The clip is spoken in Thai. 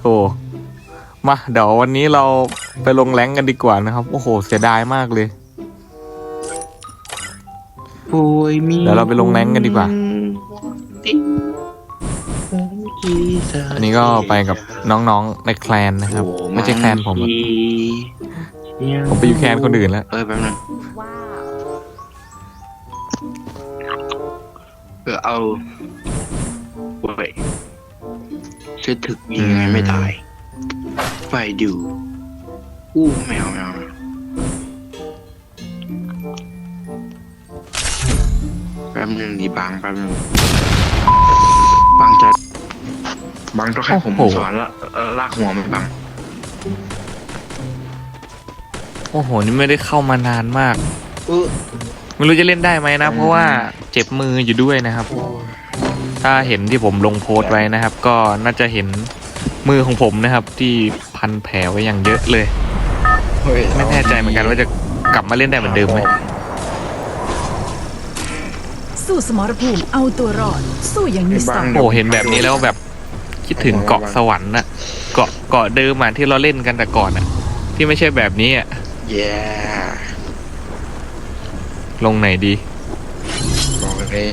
โถมาเดี๋ยววันนี้เราไปลงแรงกันดีกว่านะครับ โอ้โห เสียดายมากเลย โอ้ยมีเดี๋ยวเราไปลงแรงกันดีกว่า อันนี้ก็ไปกับน้องๆในแคลนนะครับ ไม่ใช่แคลนผมอะผมไปอยู่แคลนคนอื่นแล้ว เออแป๊บนึงว้าวเออเอาเว้ย จะถึกยิงไงไม่ตาย ไปดู อู้แมวแมวแป๊บนึงดีบางแป๊บนึงบางจะบางต้องให้ผมโอ้โหสอนละเอ่อลากหัวมันบางโอ้โห นี่ไม่ได้เข้ามานานมากเออไม่รู้จะเล่นได้ไหมนะ เพราะว่าเจ็บมืออยู่ด้วยนะครับ ถ้าเห็นที่ผมลงโพสต์ไว้นะครับ ก็น่าจะเห็นมือของผมนะครับ ที่พันแผลไว้อย่างเยอะเลยเฮ้ยไม่แน่ใจเหมือนกันว่าจะกลับมาเล่นได้เหมือนเดิมไหมสู้สมรภูมิเอาตัวรอด สู้อย่างมีสไตล์โอ้เห็นแบบนี้แล้วแบบคิดถึงเกาะสวรรค์น่ะเกาะเกาะเดิมอะที่เราเล่นกันแต่ก่อนอะ ที่ไม่ใช่แบบนี้อะแย่ลงไหนดีบอกเลย